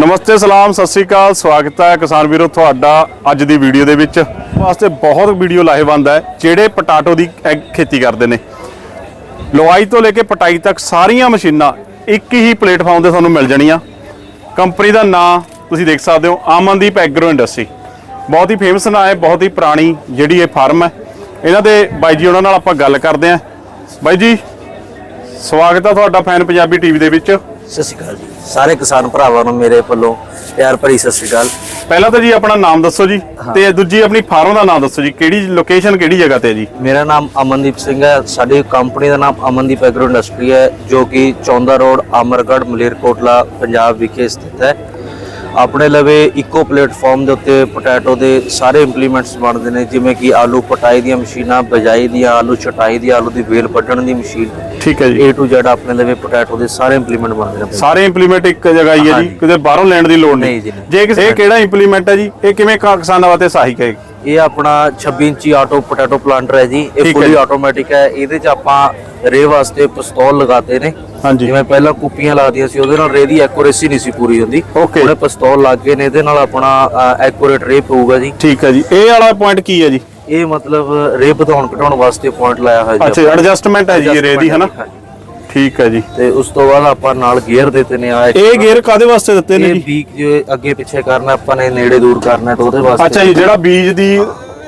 ਨਮਸਤੇ, ਸਲਾਮ, ਸਤਿ ਸ੍ਰੀ ਅਕਾਲ, ਸਵਾਗਤ ਹੈ ਕਿਸਾਨ ਵੀਰੋ ਤੁਹਾਡਾ ਅੱਜ ਦੀ ਵੀਡੀਓ ਦੇ ਵਿੱਚ। ਵਾਸਤੇ ਬਹੁਤ ਵੀਡੀਓ ਲਾਹੇਵੰਦ ਹੈ, ਜਿਹੜੇ ਪਟਾਟੋ ਦੀ ਐਗ ਖੇਤੀ ਕਰਦੇ ਨੇ। ਲਵਾਈ ਤੋਂ ਲੈ ਕੇ ਪਟਾਈ ਤੱਕ ਸਾਰੀਆਂ ਮਸ਼ੀਨਾਂ ਇੱਕ ਹੀ ਪਲੇਟਫਾਰਮ ਤੇ ਤੁਹਾਨੂੰ ਮਿਲ ਜਾਣੀਆਂ। ਕੰਪਨੀ ਦਾ ਨਾਮ ਤੁਸੀਂ ਦੇਖ ਸਕਦੇ ਹੋ ਆਮਨਦੀਪ ਐਗਰੋ ਇੰਡਸਟਰੀ। ਬਹੁਤ ਹੀ ਫੇਮਸ ਨਾਂ ਹੈ, ਬਹੁਤ ਹੀ ਪੁਰਾਣੀ ਜਿਹੜੀ ਇਹ ਫਾਰਮ ਹੈ। ਇਹਨਾਂ ਦੇ ਬਾਈ ਜੀ, ਉਹਨਾਂ ਨਾਲ ਆਪਾਂ ਗੱਲ ਕਰਦੇ ਹਾਂ। ਬਾਈ ਜੀ, ਸਵਾਗਤ ਹੈ ਤੁਹਾਡਾ ਫੈਨ ਪੰਜਾਬੀ ਟੀਵੀ ਦੇ ਵਿੱਚ। ਸਤਿ ਸ਼੍ਰੀ ਅਕਾਲ ਜੀ। ਸਾਰੇ ਕਿਸਾਨ ਭਰਾਵਾਂ ਨੂੰ ਮੇਰੇ ਵੱਲੋਂ ਪਿਆਰ ਭਰੀ ਸਤਿ ਸ਼੍ਰੀ ਅਕਾਲ। ਪਹਿਲਾਂ ਤਾਂ ਜੀ ਆਪਣਾ ਨਾਮ ਦੱਸੋ ਜੀ ਤੇ ਦੂਜੀ ਆਪਣੀ ਫਾਰਮ ਦਾ ਨਾਮ ਦੱਸੋ ਜੀ। ਕਿਹੜੀ ਲੋਕੇਸ਼ਨ ਕਿਹੜੀ ਜਗ੍ਹਾ ਤੇ ਹੈ ਜੀ? ਮੇਰਾ ਨਾਮ ਅਮਨਦੀਪ ਸਿੰਘ ਹੈ। ਸਾਡੀ ਕੰਪਨੀ ਦਾ ਨਾਮ ਅਮਨਦੀਪ ਐਗਰੋ ਇੰਡਸਟਰੀ ਹੈ ਜੋ ਕਿ ਚੌਂਦਾ ਰੋਡ ਅਮਰਗੜ੍ਹ ਮਲੇਰਕੋਟਲਾ ਪੰਜਾਬ ਵਿਖੇ ਸਥਿਤ ਹੈ। ਆਪਣੇ ਲਵੇ ਇਕੋ ਪਲੇਟਫਾਰਮ ਦੇ ਉੱਤੇ ਪੋਟੈਟੋ ਦੇ ਸਾਰੇ ਇੰਪਲੀਮੈਂਟਸ ਬਣਦੇ ਨੇ ਜਿਵੇਂ ਕਿ ਆਲੂ ਪਟਾਈ ਦੀਆਂ ਮਸ਼ੀਨਾਂ ਬਜਾਈ ਦੀਆਂ ਆਲੂ ਛਟਾਈ ਦੀ ਆਲੂ ਦੀ ਵੇਲ ਵੱਢਣ ਦੀ ਮਸ਼ੀਨ ਠੀਕ ਹੈ ਜੀ। A to Z ਆਪਣੇ ਲਵੇ ਪੋਟੈਟੋ ਦੇ ਸਾਰੇ ਇੰਪਲੀਮੈਂਟ ਬਣਦੇ ਨੇ ਸਾਰੇ ਇੰਪਲੀਮੈਂਟ ਇੱਕ ਜਗ੍ਹਾ ਹੀ ਹੈ ਜੀ। ਕਿਤੇ ਬਾਹਰੋਂ ਲੈਣ ਦੀ ਲੋੜ ਨਹੀਂ। ਜੀ, ਇਹ ਕਿਹੜਾ ਇੰਪਲੀਮੈਂਟ ਹੈ ਜੀ? ਇਹ ਕਿਵੇਂ ਕਿਸਾਨਾਂ ਵਾਸਤੇ ਸਹਾਇਕ ਹੈ? ਇਹ ਆਪਣਾ 26 ਇੰਚੀ ਆਟੋ ਪੋਟੈਟੋ ਪਲਾਂਟਰ ਹੈ ਜੀ। ਇਹ ਫੁੱਲੀ। ਆਟੋਮੈਟਿਕ ਹੈ। ਇਹਦੇ 'ਚ ਆਪਾਂ ਰੇ ਵਾਸਤੇ ਪਿਸਤੌਲ ਲਗਾਤੇ ਨੇ। ਹਾਂਜੀ। ਜਿਵੇਂ ਪਹਿਲਾਂ ਕੁੱਪੀਆਂ ਲੱਗਦੀਆਂ ਸੀ ਉਹਦੇ ਨਾਲ ਰੇ ਦੀ ਐਕੂਰੇਸੀ ਨਹੀਂ ਸੀ ਪੂਰੀ ਹੁੰਦੀ। Okay। ਉਹਨੇ ਪਿਸਤੌਲ ਲੱਗ ਗਏ ਨੇ ਇਹਦੇ ਨਾਲ ਆਪਣਾ ਐਕੂਰੇਟ ਰੇ ਪਊਗਾ ਜੀ। ਠੀਕ ਹੈ ਜੀ। ਇਹ ਵਾਲਾ ਪੁਆਇੰਟ ਕੀ ਹੈ ਜੀ? ਇਹ ਮਤਲਬ ਰੇ ਵਧਾਉਣ ਘਟਾਉਣ ਵਾਸਤੇ ਪੁਆਇੰਟ ਲਾਇਆ ਹੋਇਆ ਜੀ ਅੱਛਾ। ਐਡਜਸਟਮੈਂਟ ਹੈ ਜੀ ਇਹ ਰੇ ਦੀ ਹਨਾ। ਠੀਕ ਹੈ ਜੀ। ਤੇ ਉਸ ਤੋਂ ਬਾਅਦ ਆਪਾਂ ਨਾਲ ਗੇਅਰ ਦਿੱਤੇ ਨੇ ਆ ਇਹ ਗੇਅਰ ਕਾਦੇ ਵਾਸਤੇ ਦਿੱਤੇ ਨੇ ਇਹ ਜੀ? ਜੇ ਅੱਗੇ ਪਿੱਛੇ ਕਰਨਾ ਆਪਾਂ ਨੇ ਨੇੜੇ ਦੂਰ ਕਰਨਾ ਤਾਂ ਉਹਦੇ ਵਾਸਤੇ। ਅੱਛਾ ਜੀ ਜਿਹੜਾ ਬੀਜ ਦੀ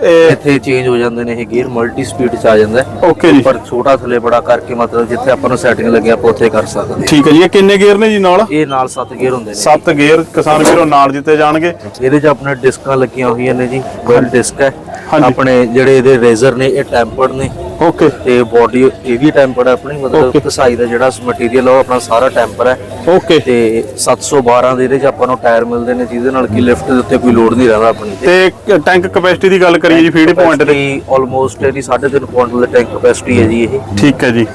ਇੱਥੇ ਚੇਂਜ ਹੋ ਜਾਂਦੇ ਨੇ ਇਹ ਗੇਅਰ ਮਲਟੀ ਸਪੀਡ ਚ ਆ ਜਾਂਦਾ ਓਕੇ ਜੀ। ਪਰ ਛੋਟਾ ਥੱਲੇ ਬੜਾ ਕਰਕੇ ਮਤਲਬ ਜਿੱਥੇ ਆਪਾਂ ਨੂੰ ਸੈਟਿੰਗ ਲੱਗੇ ਆਪਾਂ ਉੱਥੇ ਕਰ ਸਕਦੇ ਹਾਂ। ਠੀਕ ਹੈ ਜੀ ਇਹ ਕਿੰਨੇ ਗੇਅਰ ਨੇ ਜੀ ਨਾਲ? ਇਹ ਨਾਲ ਸੱਤ ਗੇਅਰ ਹੁੰਦੇ ਨੇ ਸੱਤ ਗੇਅਰ ਕਿਸਾਨ ਵੀਰੋ ਨਾਲ ਦਿੱਤੇ ਜਾਣਗੇ। ਇਹਦੇ 'ਚ ਆਪਣੇ ਡਿਸਕਾਂ ਲੱਗੀਆਂ ਹੋਈਆਂ ਨੇ ਜੀ ਵੈਲ ਡਿਸਕ ਹੈ। ਆਪਣੇ ਜਿਹੜੇ ਇਹਦੇ ਰੇਜ਼ਰ ਨੇ ਇਹ ਟੈਂਪਰਡ ਨੇ। ਓਕੇ ਤੇ ਬਾਡੀ ਇਹ ਵੀ ਟੈਂਪਰਡ ਹੈ ਆਪਣੀ ਮਤਲਬ। ਕਸਾਈ ਦਾ ਜਿਹੜਾ ਮਟੀਰੀਅਲ ਉਹ ਆਪਣਾ ਸਾਰਾ ਟੈਂਪਰ ਹੈ। ਓਕੇ ਤੇ 712 ਦੇ ਇਹਦੇ 'ਚ ਆਪਾਂ ਨੂੰ ਟਾਇਰ ਮਿਲਦੇ ਨੇ ਜਿਹਦੇ ਨਾਲ ਕਿ ਲਿਫਟ ਦੇ ਉੱਤੇ ਕੋਈ ਲੋਡ ਨਹੀਂ ਰਹਿੰਦਾ ਆਪਣੀ ਤੇ। ਟੈਂਕ ਕਪੈਸਿਟੀ ਦੀ ਗੱਲ ਕਰੀਏ ਜੀ ਫੀਡ ਪੁਆਇੰਟ ਤੇ ਆਲਮੋਸਟ ਇਹਦੀ 3.5 ਕੁਆਂਟਲ ਦੇ ਟੈਂਕ ਕਪੈਸਿਟੀ ਹੈ ਜੀ ਇਹ। ਠੀਕ ਹੈ ਜੀ।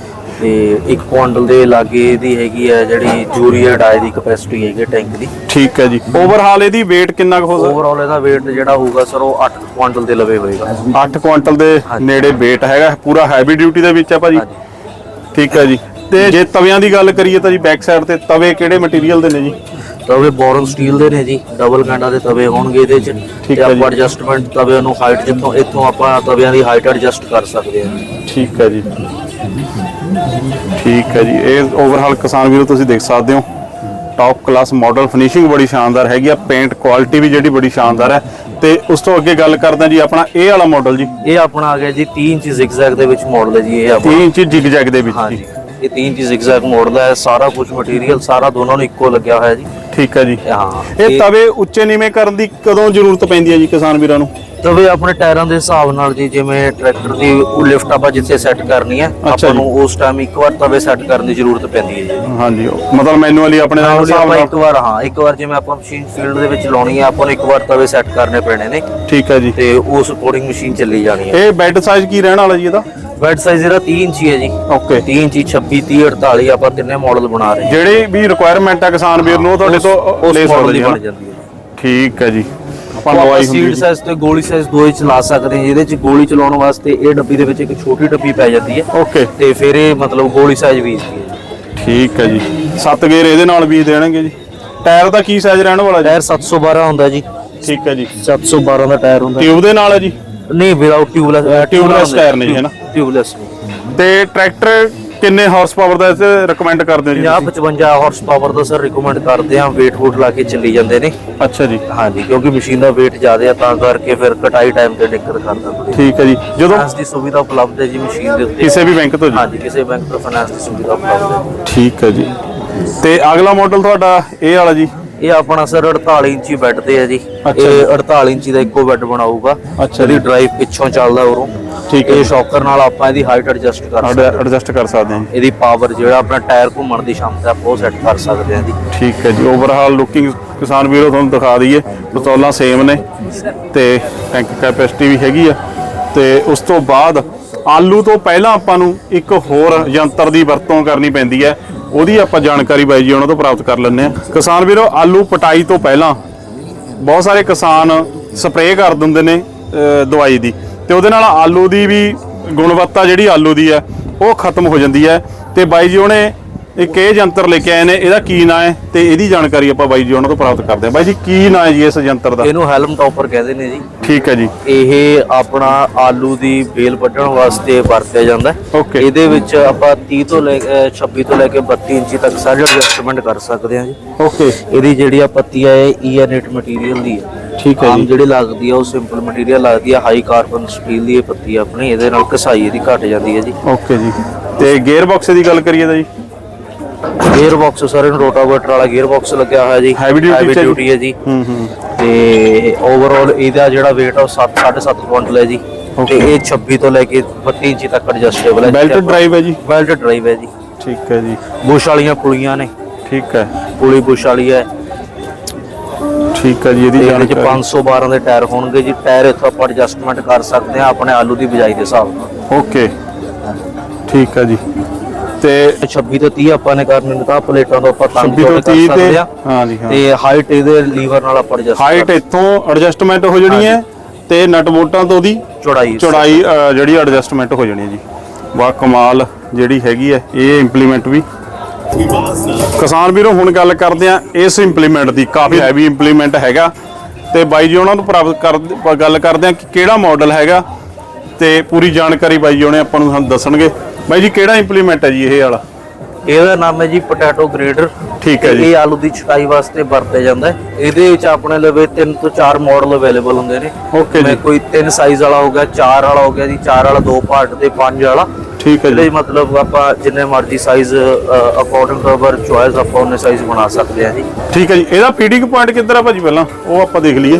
ਤੇ 1 ਕੁਆਂਟਲ ਦੇ ਲਾਗੇ ਇਹਦੀ ਹੈਗੀ ਹੈ ਜਿਹੜੀ ਯੂਰੀਆ ਡਾਈ ਦੀ ਕਪੈਸਿਟੀ ਹੈਗੀ ਟੈਂਕ ਦੀ। ਠੀਕ ਹੈ ਜੀ। ਓਵਰਹਾਲ ਇਹਦੀ weight ਕਿੰਨਾ ਕੁ ਹੋ ਸਕਦਾ? ਓਵਰਆਲ ਇਹਦਾ weight ਜਿਹੜਾ ਹੋਊਗਾ ਸਰ ਉਹ 8 ਕੁਆਂਟਲ ਦੇ ਲਵੇ ਹੋਏਗਾ। 8 ਕੁਇੰਟਲ ਦੇ ਨੇੜੇ weight ਹੈਗਾ ਪੂਰਾ ਹੈਵੀ ਡਿਊਟੀ ਦੇ ਵਿੱਚ ਹੈ ਭਾਜੀ। ਠੀਕ ਹੈ ਜੀ। ਤੇ ਜੇ ਤਵਿਆਂ ਦੀ ਗੱਲ ਕਰੀਏ ਤਾਂ ਜੀ ਬੈਕ ਸਾਈਡ ਤੇ ਤਵੇ ਕਿਹੜੇ ਮਟੀਰੀਅਲ ਦੇ ਨੇ ਜੀ? ਤਵੇ ਬੋਰਨ ਸਟੀਲ ਦੇ ਨੇ ਜੀ ਡਬਲ ਕਾਂਡਾ ਦੇ ਤਵੇ ਹੋਣਗੇ ਇਹਦੇ ਚ। ਤੇ। ਆਪਾਂ ਐਡਜਸਟਮੈਂਟ ਤਵੇ ਨੂੰ ਹਾਈਟ ਜਿੱਥੋਂ ਇੱਥੋਂ ਆਪਾਂ ਤਵਿਆਂ ਦੀ ਹਾਈਟ ਐਡਜਸਟ ਕਰ ਸਕਦੇ ਹਾਂ। ਠੀਕ ਹੈ ਜੀ। ਠੀਕ ਹੈ ਜੀ ਇਹ ਓਵਰਹਾਲ ਕਿਸਾਨ ਵੀਰੋ ਤੁਸੀਂ ਦੇਖ ਸਕਦੇ ਹੋ। ਟਾਪ ਕਲਾਸ ਮਾਡਲ ਫਿਨਿਸ਼ਿੰਗ ਬੜੀ ਸ਼ਾਨਦਾਰ ਹੈਗੀ ਆ ਪੇਂਟ ਕੁਆਲਿਟੀ ਵੀ ਜਿਹੜੀ ਬੜੀ ਸ਼ਾਨਦਾਰ ਹੈ। ਤੇ ਉਸ ਤੋਂ ਅੱਗੇ ਗੱਲ ਕਰਦੇ ਜੀ ਆਪਣਾ ਇਹ ਵਾਲਾ ਮਾਡਲ ਜੀ। ਇਹ ਆਪਣਾ ਆ ਗਿਆ ਜੀ 3 ਇੰਚ ਜ਼ਿਗਜ਼ੈਗ ਦੇ ਵਿੱਚ ਮਾਡਲ ਹੈ ਜੀ ਇਹ ਆਪਣਾ। 3 ਇੰਚ ਜਿਗ ਜੈਗ ਦੇ ਵਿੱਚ ਜੀ। ਇਹ 3 ਇੰਚ ਜ਼ਿਗਜ਼ੈਗ ਮਾਡਲ ਹੈ ਸਾਰਾ ਕੁਝ ਮਟੀਰੀਅਲ ਸਾਰਾ ਦੋਨਾਂ ਨੂੰ ਇੱਕੋ ਲੱਗਿਆ ਹੋਇਆ ਜੀ। ਠੀਕ ਹੈ ਜੀ। ਹਾਂ। ਇਹ ਤਵੇ ਉੱਚੇ ਨੀਵੇਂ ਕਰਨ ਦੀ ਕਦੋਂ ਜ਼ਰੂਰਤ ਪੈਂਦੀ ਹੈ ਜੀ ਕਿਸਾਨ ਵੀਰਾਂ ਨੂੰ? ਤਵੇ ਆਪਣੇ ਟਾਇਰਾਂ ਦੇ ਹਿਸਾਬ ਨਾਲ ਜੀ ਜਿਵੇਂ ਟਰੈਕਟਰ ਦੀ ਲਿਫਟ ਆਪਾਂ ਜਿੱਥੇ ਸੈੱਟ ਕਰਨੀ ਹੈ ਆਪਾਂ। ਨੂੰ ਉਸ ਟਾਈਮ ਇੱਕ ਵਾਰ ਤਵੇ ਸੈੱਟ ਕਰਨ ਦੀ ਜ਼ਰੂਰਤ ਪੈਂਦੀ ਹੈ ਜੀ। ਹਾਂਜੀ ਮਤਲਬ ਮੈਨੂਅਲੀ ਆਪਣੇ ਨਾਲ ਹਿਸਾਬ ਨਾਲ ਇੱਕ ਵਾਰ ਹਾਂ ਇੱਕ ਵਾਰ ਜਿਵੇਂ ਆਪਾਂ ਮਸ਼ੀਨ ਫੀਲਡ ਦੇ ਵਿੱਚ ਲਾਉਣੀ ਹੈ ਆਪਾਂ ਨੂੰ ਇੱਕ ਵਾਰ ਤਵੇ ਸੈੱਟ ਕਰਨੇ ਪੈਣੇ ਨੇ। ਠੀਕ ਹੈ ਜੀ। ਤੇ ਉਸ ਅਕੋਰਡਿੰਗ ਮਸ਼ੀਨ ਚੱਲੀ ਜਾਣੀ ਹੈ। ਇਹ ਬੈੱਡ ਸਾਈਜ਼ ਕੀ ਰਹਿਣ ਵਾਲਾ ਜੀ ਇਹਦਾ? ਬੈਡ ਸਾਈਜ਼ ਇਹਦਾ 3 ਇੰਚੀ ਹੈ ਜੀ। ਓਕੇ 3 ਇੰਚੀ 26 30 48 ਆਪਾਂ ਤਿੰਨੇ ਮਾਡਲ ਬਣਾ ਰਹੇ ਹਾਂ। ਜਿਹੜੀ ਵੀ ਰਿਕੁਆਇਰਮੈਂਟ ਹੈ ਕਿਸਾਨ ਵੀਰ ਨੂੰ ਉਹ ਤੁਹਾਡੇ ਤੋਂ ਲੈ ਸਕਦੇ ਬਣ? ਜਾਂਦੀ ਹੈ ਠੀਕ ਹੈ ਜੀ। ਆਪਾਂ ਲਵਾਈ ਹੁੰਦੀ ਸੀਡ। ਸਾਈਜ਼ ਤੇ ਗੋਲੀ ਸਾਈਜ਼ ਦੋ ਹੀ ਚਲਾ ਸਕਦੇ ਹਾਂ ਜਿਹਦੇ ਚ ਗੋਲੀ ਚਲਾਉਣ ਵਾਸਤੇ ਇਹ ਡੱਬੀ ਦੇ ਵਿੱਚ ਇੱਕ ਛੋਟੀ ਡੱਬੀ ਪੈ ਜਾਂਦੀ ਹੈ। ਓਕੇ ਤੇ ਫਿਰ ਇਹ ਮਤਲਬ ਗੋਲੀ ਸਾਈਜ਼ ਵੀ ਹੈ ਠੀਕ ਹੈ ਜੀ। ਸੱਤ ਗੇਅਰ ਇਹਦੇ ਨਾਲ ਵੀ ਦੇਣਗੇ ਜੀ। ਟਾਇਰ ਦਾ ਕੀ ਸਾਈਜ਼ ਰਹਿਣ ਵਾਲਾ ਜੀ? ਟਾਇਰ 712 ਹੁੰਦਾ ਜੀ। ਠੀਕ ਹੈ ਜੀ। 712 ਦਾ ਟਾਇਰ ਹੁੰਦਾ ਟਿਊਬ ਦੇ ਨਾਲ ਹੈ ਜੀ? ਨਹੀਂ ਵਿਦਆਊਟ ਟਿਊਬਲੈਸ ਟਿਊਬਲੈਸ ਟਾਇਰ ਨੇ ਜੀ ਹੈ ਨਾ? ਟਿਊਬਲੈਸ ਤੇ ਟਰੈਕਟਰ ਕਿੰਨੇ ਹਾਰਸ ਪਾਵਰ ਦਾ ਇਹ ਰეკਮੈਂਡ ਕਰਦੇ ਹੋ ਜੀ 50 55 ਹਾਰਸ ਪਾਵਰ ਦਾ ਸਰ ਰਿਕਮੈਂਡ ਕਰਦੇ ਆ weight ਵੂਟ ਲਾ ਕੇ ਚੱਲੀ ਜਾਂਦੇ ਨੇ। ਅੱਛਾ ਜੀ। ਹਾਂਜੀ ਕਿਉਂਕਿ ਮਸ਼ੀਨ ਦਾ weight ਜ਼ਿਆਦਾ ਆ ਤਾਂ ਕਰਕੇ ਫਿਰ ਕਟਾਈ ਟਾਈਮ ਤੇ ਦਿੱਕਤ ਕਰਦਾ ਥੋੜੀ ਠੀਕ ਹੈ ਜੀ। ਜਦੋਂ ਫਾਈਨਾਂਸ ਦੀ ਸੁਵਿਧਾ ਉਪਲਬਧ ਹੈ ਜੀ ਮਸ਼ੀਨ ਦੇ ਉੱਤੇ। ਕਿਸੇ ਵੀ ਬੈਂਕ ਤੋਂ ਜੀ? ਹਾਂਜੀ ਕਿਸੇ ਬੈਂਕ ਤੋਂ ਫਾਈਨਾਂਸ ਦੀ ਸੁਵਿਧਾ ਉਪਲਬਧ ਹੈ। ਠੀਕ ਹੈ ਜੀ। ਤੇ ਅਗਲਾ ਮਾਡਲ ਤੁਹਾਡਾ ਇਹ ਵਾਲਾ ਜੀ? ਇਹ ਆਪਣਾ ਸਰ 48 ਇੰਚੀ ਬੈੱਡ ਤੇ ਹੈ ਜੀ। ਇਹ 48 ਇੰਚੀ ਦਾ ਇੱਕੋ ਬੈੱਡ ਬਣਾਊਗਾ। ਅੱਛਾ ਇਹਦੀ ਡਰਾਈਵ ਪਿੱਛੋਂ ਚੱਲਦਾ ਉਰੋਂ। ਠੀਕ ਹੈ। ਇਹ ਸ਼ੌਕਰ ਨਾਲ ਆਪਾਂ ਇਹਦੀ ਹਾਈਟ ਐਡਜਸਟ ਕਰ ਸਕਦੇ ਹਾਂ। ਐਡਜਸਟ ਕਰ ਸਕਦੇ ਹਾਂ ਇਹਦੀ ਪਾਵਰ ਜਿਹੜਾ ਆਪਣਾ ਟਾਇਰ ਘੁੰਮਣ ਦੀ ਸ਼ਮਤਾ ਉਹ ਸੈੱਟ ਕਰ ਸਕਦੇ ਹਾਂ ਜੀ। ਠੀਕ ਹੈ ਜੀ। ਓਵਰਹਾਲ ਲੁਕਿੰਗ ਕਿਸਾਨ ਵੀਰੋ ਤੁਹਾਨੂੰ ਦਿਖਾ ਦਈਏ। ਪਿਸਤੌਲਾਂ ਸੇਮ ਨੇ। ਤੇ ਟੈਂਕ ਕੈਪੈਸਿਟੀ ਵੀ ਹੈਗੀ ਆ। ਤੇ ਉਸ ਤੋਂ ਬਾਅਦ ਆਲੂ ਤੋਂ ਪਹਿਲਾਂ ਆਪਾਂ ਨੂੰ ਇੱਕ ਹੋਰ ਯੰਤਰ ਦੀ ਵਰਤੋਂ ਕਰਨੀ ਪੈਂਦੀ ਹੈ। ਉਹਦੀ ਆਪਾਂ ਜਾਣਕਾਰੀ ਬਾਈ ਜੀ, ਉਹਨਾਂ ਤੋਂ ਪ੍ਰਾਪਤ ਕਰ ਲੈਂਦੇ ਆ ਕਿਸਾਨ ਵੀਰੋ, ਆਲੂ ਪਟਾਈ ਤੋਂ ਪਹਿਲਾਂ ਬਹੁਤ ਸਾਰੇ ਕਿਸਾਨ ਸਪਰੇਅ ਕਰ ਦਿੰਦੇ ਨੇ ਦਵਾਈ ਦੀ। ਤੇ ਉਹਦੇ ਨਾਲ ਆਲੂ ਦੀ ਵੀ ਗੁਣਵੱਤਾ ਜਿਹੜੀ ਆਲੂ ਦੀ ਹੈ, ਉਹ ਖਤਮ ਹੋ ਜਾਂਦੀ ਹੈ। ਤੇ ਬਾਈ ਜੀ, ਉਹਨੇ ਇੱਕ ਇਹ ਯੰਤਰ ਲੈ ਕੇ ਆਏ ਨੇ ਇਹਦਾ ਕੀ ਨਾਂ ਹੈ ਤੇ ਇਹਦੀ ਜਾਣਕਾਰੀ ਆਪਾਂ ਬਾਈ ਜੀ ਉਹਨਾਂ ਤੋਂ ਪ੍ਰਾਪਤ ਕਰਦੇ ਹਾਂ। ਬਾਈ ਜੀ ਕੀ ਨਾਂ ਹੈ ਜੀ ਇਸ ਯੰਤਰ ਦਾ? ਇਹਨੂੰ ਹੈਲਮ ਟੌਪਰ ਕਹਿੰਦੇ ਨੇ ਜੀ। ਠੀਕ ਹੈ ਜੀ। ਇਹ ਆਪਣਾ ਆਲੂ ਦੀ ਬੇਲ ਵੱਢਣ ਵਾਸਤੇ ਵਰਤਿਆ ਜਾਂਦਾ ਹੈ। ਇਹਦੇ ਵਿੱਚ ਆਪਾਂ 30 ਤੋਂ ਲੈ ਕੇ 26 ਤੋਂ ਲੈ ਕੇ 32 ਇੰਚੀ ਤੱਕ ਸਾਈਜ਼ ਐਡਜਸਟਮੈਂਟ ਕਰ ਸਕਦੇ ਹਾਂ ਜੀ। ਓਕੇ। ਇਹਦੀ ਜਿਹੜੀ ਆ ਪੱਤੀ ਹੈ ਇਹ ਈਐਨਟ ਮਟੀਰੀਅਲ ਦੀ ਹੈ। ਠੀਕ ਹੈ ਆਮ ਜੀ। ਜਿਹੜੀ ਲੱਗਦੀ ਆ ਉਹ ਸਿੰਪਲ ਮਟੀਰੀਅਲ ਲੱਗਦੀ ਆ। ਹਾਈ ਕਾਰਬਨ ਸਟੀਲ ਦੀ ਇਹ ਪੱਤੀ ਆ ਆਪਣੀ ਇਹਦੇ ਨਾਲ ਕਸਾਈ ਇਹਦੀ ਘਟ ਜਾਂਦੀ ਹੈ ਜੀ। ਓਕੇ ਜੀ। ਤੇ ਗੇਅਰ ਬਾਕਸ ਦੀ ਗੱਲ ਕਰੀਏ ਤਾਂ ਜੀ? ਗੇਅਰ ਬਾਕਸ ਸਰ ਇਹਨੂੰ ਰੋਟਾਵੇਟਰ ਵਾਲਾ ਗੇਅਰ ਬਾਕਸ ਲੱਗਿਆ ਹੋਇਆ ਜੀ। Heavy duty ਚ ਹੈ ਜੀ? ਡਿਊਟੀ ਹੈ ਜੀ। ਹੂੰ ਹੂੰ। ਤੇ ਓਵਰਆਲ ਇਹਦਾ ਜਿਹੜਾ weight ਆ ਉਹ 7 7.5 ਕੁਇੰਟਲ ਹੈ ਜੀ। ਤੇ Okay. ਇਹ 26 ਤੋਂ ਲੈ ਕੇ 32 ਇੰਚ ਤੱਕ ਐਡਜਸਟੇਬਲ ਹੈ ਬੈਲਟ ਡਰਾਈਵ ਹੈ ਜੀ? ਬੈਲਟ ਡਰਾਈਵ ਹੈ ਜੀ। ਠੀਕ ਹੈ ਜੀ। ਬੁਸ਼ ਵਾਲੀਆਂ ਪੁਲੀਆਂ ਨੇ। ਠੀਕ ਹੈ। ਪੁਲੀ ਬੁਸ਼ ਵਾਲੀ ਹੈ। ਠੀਕ ਹੈ ਜੀ ਇਹਦੀ ਇਹਦੇ ਚ ਜਾਣਕਾਰੀ 512 ਦੇ ਟਾਇਰ ਹੋਣਗੇ ਜੀ। ਟਾਇਰ ਇੱਥੋਂ ਆਪਾਂ ਐਡਜਸਟਮੈਂਟ ਕਰ ਸਕਦੇ ਹਾਂ ਆਪਣੇ ਆਲੂ ਦੀ ਬਿਜਾਈ ਦੇ ਹਿਸਾਬ ਨਾਲ। ਓਕੇ ਠੀਕ ਹੈ ਜੀ। ਤੇ 26 ਤੋਂ 30 ਆਪਾਂ ਨੇ ਕਰਨੇ ਨੇ ਤਾਂ ਪਲੇਟਾਂ ਤੋਂ ਆਪਾਂ ਤੰਗ 26 ਤੋਂ ਜੋੜ ਕਰ 30 ਤੇ ਸਕਦੇ ਆ। ਹਾਂ ਜੀ ਹਾਂ। ਤੇ ਹਾਈਟ ਇਹਦੇ ਲੀਵਰ ਨਾਲ ਆਪਾਂ ਐਡਜਸਟ ਹਾਈਟ ਇੱਥੋਂ ਐਡਜਸਟਮੈਂਟ ਹੋ ਜਾਣੀ ਹੈ ਤੇ ਨਟ ਬੋਲਟਾਂ ਤੋਂ ਦੀ ਚੌੜਾਈ ਚੌੜਾਈ ਜਿਹੜੀ ਐਡਜਸਟਮੈਂਟ ਹੋ ਜਾਣੀ ਹੈ ਜੀ। ਵਾਹ ਕਮਾਲ ਜਿਹੜੀ ਹੈਗੀ ਹੈ ਇਹ ਇੰਪਲੀਮੈਂਟ ਵੀ। ਕਿਸਾਨ ਵੀਰੋ ਹੁਣ ਗੱਲ ਕਰਦੇ ਆ ਇਸ ਇੰਪਲੀਮੈਂਟ ਦੀ। ਕਾਫੀ ਹੈਵੀ ਇੰਪਲੀਮੈਂਟ ਹੈਗਾ। ਤੇ ਬਾਈ ਜੀ ਉਹਨਾਂ ਨੂੰ ਪ੍ਰਾਪਤ ਕਰ ਗੱਲ ਕਰਦੇ ਆ ਕਿ ਕਿਹੜਾ ਮਾਡਲ ਹੈਗਾ। ਤੇ ਪੂਰੀ ਜਾਣਕਾਰੀ ਬਾਈ ਜੀ ਉਹਨੇ ਆਪਾਂ ਨੂੰ ਸਾਨੂੰ ਦੱਸਣਗੇ। ਬਾਈ ਜੀ ਕਿਹੜਾ ਇੰਪਲੀਮੈਂਟ ਹੈ ਜੀ ਇਹ ਵਾਲਾ? ਇਹਦਾ ਨਾਮ ਹੈ ਜੀ ਪੋਟੈਟੋ ਗ੍ਰੇਡਰ ਠੀਕ ਹੈ ਜੀ। ਇਹ ਆਲੂ ਦੀ ਛਟਾਈ ਵਾਸਤੇ ਵਰਤਿਆ ਜਾਂਦਾ ਹੈ। ਇਹਦੇ ਵਿੱਚ ਆਪਣੇ ਲਵੇ 3 ਤੋਂ 4 ਮਾਡਲ ਅਵੇਲੇਬਲ ਹੁੰਦੇ ਨੇ। ਓਕੇ ਜੀ। ਕੋਈ 3 ਸਾਈਜ਼ ਵਾਲਾ ਹੋ ਗਿਆ 4 ਵਾਲਾ ਹੋ ਗਿਆ ਜੀ 4 ਵਾਲਾ 2 ਪਾਰਟ ਤੇ 5 ਵਾਲਾ। ਠੀਕ ਹੈ ਜੀ। ਮਤਲਬ ਆਪਾਂ ਜਿੰਨੇ ਮਰਜ਼ੀ size according to our choice ਆਪਾਂ ਉਹਨੇ ਸਾਈਜ਼ ਬਣਾ ਸਕਦੇ ਹਾਂ ਜੀ। ਠੀਕ ਹੈ ਜੀ। ਇਹਦਾ ਫੀਡਿੰਗ ਪੁਆਇੰਟ ਕਿੱਧਰ ਆ ਭਾਜੀ ਪਹਿਲਾਂ? ਉਹ ਆਪਾਂ ਦੇਖ ਲਈਏ।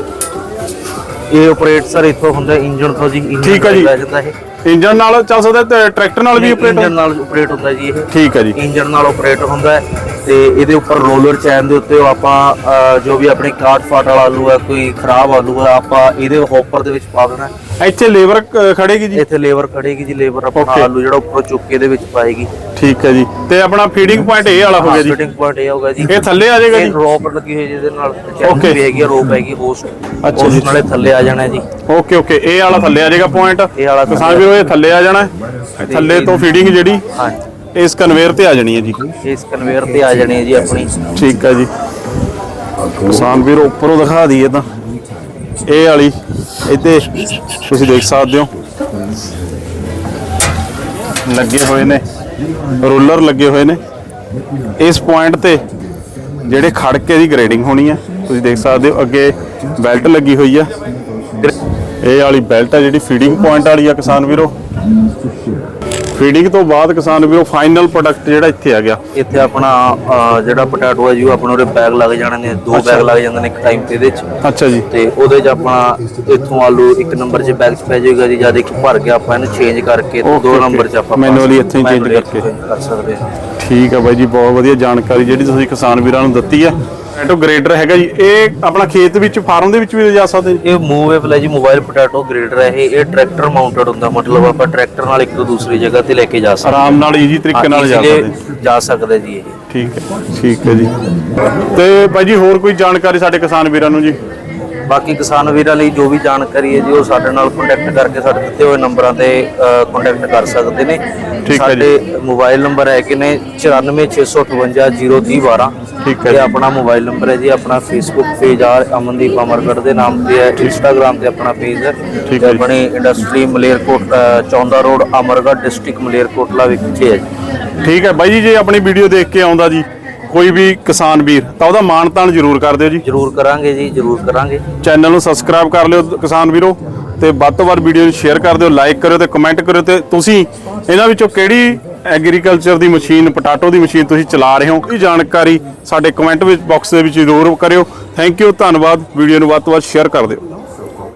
ਇਹ ਆਪਰੇਟ ਸਰ ਇੱਥੋਂ ਹੁੰਦਾ ਇੰਜਨ ਤੋਂ ਜੀ ਠੀਕ ਹੈ ਜੀ। ਇੰਜਨ ਨਾਲ ਚੱਲ ਸਕਦਾ ਤੇ ਟਰੈਕਟਰ ਨਾਲ ਵੀ ਆਪਰੇਟ ਇੰਜਨ ਨਾਲ ਆਪਰੇਟ ਹੁੰਦਾ ਜੀ ਇਹ। ਠੀਕ ਹੈ ਜੀ। ਇੰਜਨ ਨਾਲ ਆਪਰੇਟ ਹੁੰਦਾ ਹੈ ਤੇ ਇਹਦੇ ਉੱਪਰ ਰੋਲਰ ਚੈਨ ਦੇ ਉੱਤੇ ਆਪਾਂ ਜੋ ਵੀ ਆਪਣੀ ਕਾਟ ਫਾਟ ਵਾਲਾ ਆਲੂ ਹੈ ਕੋਈ ਖਰਾਬ ਆਲੂ ਹੈ ਆਪਾਂ ਇਹਦੇ ਹੋਪਰ ਦੇ ਵਿੱਚ ਪਾ ਦੇਣਾ। ਇੱਥੇ ਲੇਬਰ ਖੜੇਗੀ ਜੀ? ਇੱਥੇ ਲੇਬਰ ਖੜੇਗੀ ਜੀ ਲੇਬਰ ਆਪਣਾ. ਆਲੂ ਜਿਹੜਾ ਉੱਪਰੋਂ ਚੁੱਕ ਇਹਦੇ ਵਿੱਚ ਪਾਏਗੀ। ਠੀਕ ਹੈ ਜੀ। ਤੇ ਆਪਣਾ ਫੀਡਿੰਗ ਪੁਆਇੰਟ ਇਹ ਵਾਲਾ ਹੋ ਗਿਆ ਜੀ। ਫਿਟਿੰਗ ਪੁਆਇੰਟ ਇਹ ਹੋਗਾ ਜੀ। ਇਹ ਥੱਲੇ ਆ ਜਾਏਗਾ ਜੀ? ਰੋਪ ਲੱਗੀ ਹੋਈ ਜਿਹਦੇ ਨਾਲ ਚੈਨ. ਵੀ ਹੈਗੀ ਰੋਪ ਹੈਗੀ ਹੋਸ ਅੱਛਾ ਜੀ। ਨਾਲੇ ਥੱਲੇ ਆ ਜਾਣਾ ਜੀ। ਓਕੇ ਓਕੇ ਇਹ ਵਾਲਾ ਥੱਲੇ ਆ ਜਾਏਗਾ ਪੁਆਇੰਟ ਇਹ ਵਾਲਾ ਕਿਸਾਨ ਵੀਰੋ ਇਹ ਥੱਲੇ ਆ ਜਾਣਾ। ਥੱਲੇ ਤੋਂ ਫੀਡਿੰਗ ਜਿਹੜੀ ਹਾਂ। ਇਸ ਕਨਵੇਅਰ ਤੇ ਆ ਜਾਣੀ ਹੈ ਜੀ। ਇਸ ਕਨਵੇਅਰ ਤੇ ਆ ਜਾਣੀ ਹੈ ਜੀ ਆਪਣੀ। ਠੀਕ ਹੈ ਜੀ। ਕਿਸਾਨ ਵੀਰੋ ਉੱਪਰੋਂ ਦਿਖਾ ਦਈਏ ਤਾਂ। ਇਹ ਵਾਲੀ ਇੱਥੇ ਤੁਸੀਂ ਦੇਖ ਸਕਦੇ ਹੋ। ਲੱਗੇ ਹੋਏ ਨੇ, ਰੋਲਰ ਲੱਗੇ ਹੋਏ ਨੇ। ਇਸ ਪੁਆਇੰਟ ਤੇ ਜਿਹੜੇ ਖੜਕੇ ਦੀ ਗ੍ਰੇਡਿੰਗ ਹੋਣੀ ਹੈ ਤੁਸੀਂ ਦੇਖ ਸਕਦੇ ਹੋ, ਅੱਗੇ ਬੈਲਟ ਲੱਗੀ ਹੋਈ ਆ। ਇਹ ਵਾਲੀ ਬੈਲਟ ਆ ਜਿਹੜੀ ਫੀਡਿੰਗ ਪੁਆਇੰਟ ਵਾਲੀ ਆ ਕਿਸਾਨ ਵੀਰੋ। ਫੀਡਿੰਗ ਤੋਂ ਬਾਅਦ ਕਿਸਾਨ ਵੀਰੋ ਫਾਈਨਲ ਪ੍ਰੋਡਕਟ ਜਿਹੜਾ ਇੱਥੇ ਆ ਗਿਆ। ਇੱਥੇ ਆਪਣਾ ਅਹ, ਜਿਹੜਾ ਪੋਟੈਟੋ ਹੈ ਜੀ ਉਹ ਆਪਣੇ ਉਹਦੇ ਬੈਗ ਲੱਗ ਜਾਣੇ ਨੇ ਦੋ ਬੈਗ ਲੱਗ ਜਾਂਦੇ ਨੇ ਇੱਕ ਟਾਈਮ ਤੇ ਇਹਦੇ 'ਚ। ਅੱਛਾ ਜੀ। ਤੇ ਉਹਦੇ 'ਚ ਆਪਣਾ ਇੱਥੋਂ ਆਲੂ ਇੱਕ ਨੰਬਰ 'ਚ ਬੈਗ 'ਚ ਪੈ ਜਾਏਗਾ ਜੀ ਜਦ ਇੱਕ ਭਰ ਗਿਆ ਆਪਾਂ ਇਹਨੂੰ ਚੇਂਜ ਕਰਕੇ ਤੇ Okay, ਦੋ okay. ਨੰਬਰ 'ਚ ਆਪਾਂ Manually ਇੱਥੇ ਹੀ change manually ਕਰਕੇ। ਕਰ ਸਕਦੇ ਹਾਂ। ਠੀਕ ਹੈ ਬਾਈ ਜੀ ਬਹੁਤ ਵਧੀਆ ਜਾਣਕਾਰੀ ਜਿਹੜੀ ਤੁਸੀਂ ਕਿਸਾਨ ਵੀਰਾਂ ਨੂੰ ਦਿੱਤੀ ਆ। ਐਟੋ ਗ੍ਰੇਡਰ ਹੈਗਾ ਜੀ। ਇਹ ਆਪਣਾ ਖੇਤ ਵਿੱਚ ਫਾਰਮ ਦੇ ਵਿੱਚ ਵੀ ਲਿਜਾ ਸਕਦੇ ਜੀ ਇਹ ਮੂਵੇਬਲ ਹੈ ਜੀ ਮੋਬਾਈਲ ਪੋਟੈਟੋ ਗ੍ਰੇਡਰ ਹੈ ਇਹ। ਇਹ ਟਰੈਕਟਰ ਮਾਊਂਟਡ ਹੁੰਦਾ ਮਤਲਬ ਆਪਾਂ ਟਰੈਕਟਰ ਨਾਲ ਇੱਕ ਤੋਂ ਦੂਸਰੀ ਜਗ੍ਹਾ ਤੇ ਲੈ ਕੇ ਜਾ ਸਕਦੇ ਆਰਾਮ ਨਾਲ ਈਜ਼ੀ ਤਰੀਕੇ ਨਾਲ ਜਾ ਸਕਦੇ ਜਾ ਸਕਦਾ ਜੀ ਇਹ। ਠੀਕ ਹੈ ਠੀਕ ਹੈ ਜੀ। ਤੇ ਬਾਈ ਜੀ ਹੋਰ ਕੋਈ ਜਾਣਕਾਰੀ ਸਾਡੇ ਕਿਸਾਨ ਵੀਰਾਂ ਨੂੰ ਜੀ? ਬਾਕੀ ਕਿਸਾਨ ਵੀਰਾਂ ਲਈ ਜੋ ਵੀ ਜਾਣਕਾਰੀ ਹੈ ਜੀ ਉਹ ਸਾਡੇ ਨਾਲ ਕੰਟੈਕਟ ਕਰਕੇ ਸਾਡੇ ਦਿੱਤੇ ਹੋਏ ਨੰਬਰਾਂ ਤੇ ਕੰਟੈਕਟ ਕਰ ਸਕਦੇ ਨੇ ਹੈ। ਸਾਡੇ ਮੋਬਾਈਲ ਨੰਬਰ ਹੈਗੇ ਨੇ 9465503012 ਠੀਕ ਹੈ ਇਹ। ਆਪਣਾ ਮੋਬਾਈਲ ਨੰਬਰ ਹੈ ਜੀ ਆਪਣਾ ਫੇਸਬੁੱਕ ਪੇਜ ਆ ਅਮਨਦੀਪ ਅਮਰਗੜ ਦੇ ਨਾਮ ਤੇ ਹੈ ਇੰਸਟਾਗ੍ਰam ਤੇ ਆਪਣਾ ਪੇਜ ਹੈ ਠੀਕ ਤੇ ਹੈ। ਆਪਣੀ industry Malerkot Chaunda road Amargarh district Malerkotla ਵਿਖੇ ਹੈ ਠੀਕ ਹੈ ਬਾਈ ਜੀ ਜੇ ਆਪਣੀ ਵੀਡੀਓ ਦੇਖ ਕੇ ਆਉਂਦਾ ਜੀ ਕੋਈ ਵੀ ਕਿਸਾਨ ਵੀਰ ਤਾਂ ਉਹਦਾ ਮਾਣ ਤਾਣ ਜ਼ਰੂਰ ਕਰ ਦਿਓ ਜੀ। ਜਰੂਰ ਕਰਾਂਗੇ ਜੀ ਜਰੂਰ ਕਰਾਂਗੇ। ਚੈਨਲ ਨੂੰ ਸਬਸਕ੍ਰਾਈਬ ਕਰ ਲਿਓ ਕਿਸਾਨ ਵੀਰੋ ਤੇ ਵੱਧ ਤੋਂ ਵੱਧ ਵੀਡੀਓ ਨੂੰ ਸ਼ੇਅਰ ਕਰ ਦਿਓ ਲਾਈਕ ਕਰਿਓ ਤੇ ਕਮੈਂਟ ਕਰਿਓ ਤੇ ਤੁਸੀਂ ਇਹਨਾਂ ਵਿੱਚੋਂ ਕਿਹੜੀ ਐਗਰੀਕਲਚਰ ਦੀ ਮਸ਼ੀਨ ਪਟਾਟੋ ਦੀ ਮਸ਼ੀਨ ਤੁਸੀਂ ਚਲਾ ਰਹੇ ਹੋ ਇਹ ਜਾਣਕਾਰੀ ਸਾਡੇ ਕਮੈਂਟ ਵਿੱਚ ਬਾਕਸ ਦੇ ਵਿੱਚ ਜ਼ਰੂਰ ਕਰਿਓ। ਥੈਂਕ ਯੂ ਧੰਨਵਾਦ। ਵੀਡੀਓ ਨੂੰ ਵੱਧ ਤੋਂ ਵੱਧ ਸ਼ੇਅਰ ਕਰ ਦਿਓ।